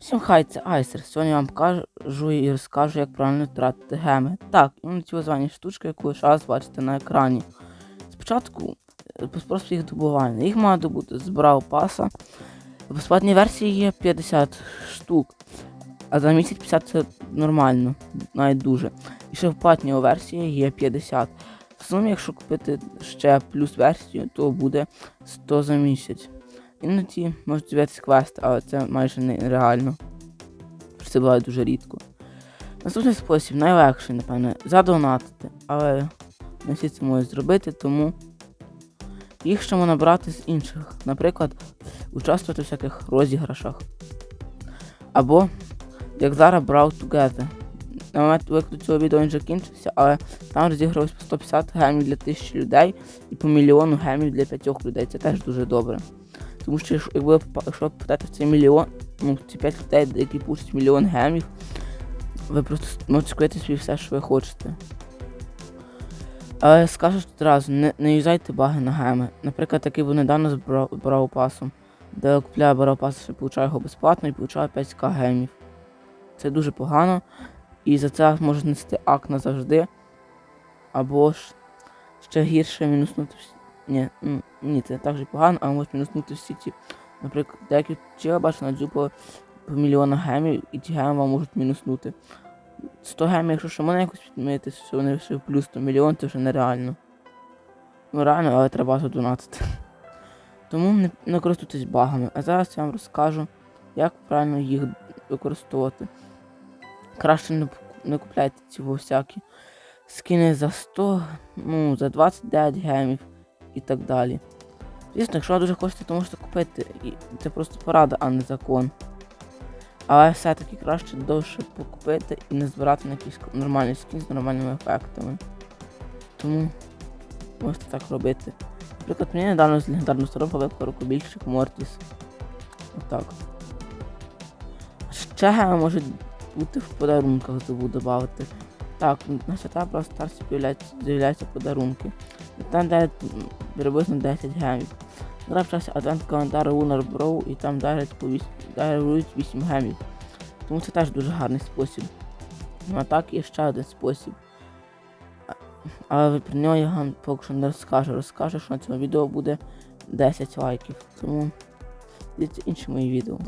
Всім хай, це Айсер. Сьогодні я вам покажу і розкажу, як правильно тратити геми. Так, іменно ці звані штучки, яку ви зараз бачите на екрані. Спочатку е, просто їх добування. Їх має добути з брав паса. В безплатній версії є 50 штук, а за місяць 50 це нормально, навіть дуже. І ще в платній версії є 50. В сумі, якщо купити ще плюс версію, то буде 100 за місяць. Іноді можуть з'явитися квести, але це майже нереально. Це буває дуже рідко. Наступний спосіб найлегший, напевне, задонатити, але не всі це можуть зробити, тому їх ще можна брати з інших. Наприклад, участвувати в всяких розіграшах. Або, як зараз брав Together. На момент викладу цього відео він вже кінчився, але там розігралось по 150 гемів для 1000 людей і по мільйону гемів для 5 людей. Це теж дуже добре. Тому що попа- якщо в цей мільйон, ну, ці 5 людей, які пустять мільйон гемів, ви просто можете скрити собі все, що ви хочете. Але скажу одразу, не, не юзайте баги на геми. Наприклад, такий був недавно з Бра- Браупасом, де купляю Браупас, ще получаю його безплатно і получаю 5к гемів. Це дуже погано. І за це може нести ак назавжди. Або ж ще гірше мінуснути. Ні, ні, це так же погано, а може мінуснути всі ці. Наприклад, деякі вчили бачу на дзюпо по мільйона гемів, і ті геми вам можуть мінуснути. 100 гемів, якщо ще мене якось підмити, що вони все в плюс 100 мільйон, це вже нереально. Ну реально, але треба задонатити. Тому не, не користуйтесь багами. А зараз я вам розкажу, як правильно їх використовувати. Краще не, не купляйте ці всякі скини за 100, ну, за 29 гемів і так далі. Звісно, якщо ви дуже хочете, то можете купити. І це просто порада, а не закон. Але все-таки краще довше покупити і не збирати на якийсь нормальний скін з нормальними ефектами. Тому можете так робити. Наприклад, мені недавно з легендарного старого випав рукобільщик Мортіс. Отак. Ще можуть бути в подарунках, забув додати. Так, на свята старці з'являються, подарунки. Там дають м, приблизно 10 гемів. Зараз в часі адвент календар Lunar Bro і там дарять по 8, дарують 8 гемів. Тому це теж дуже гарний спосіб. Ну а так є ще один спосіб. Але про нього я вам поки що не розкажу. Розкажу, що на цьому відео буде 10 лайків. Тому дивіться інші мої відео.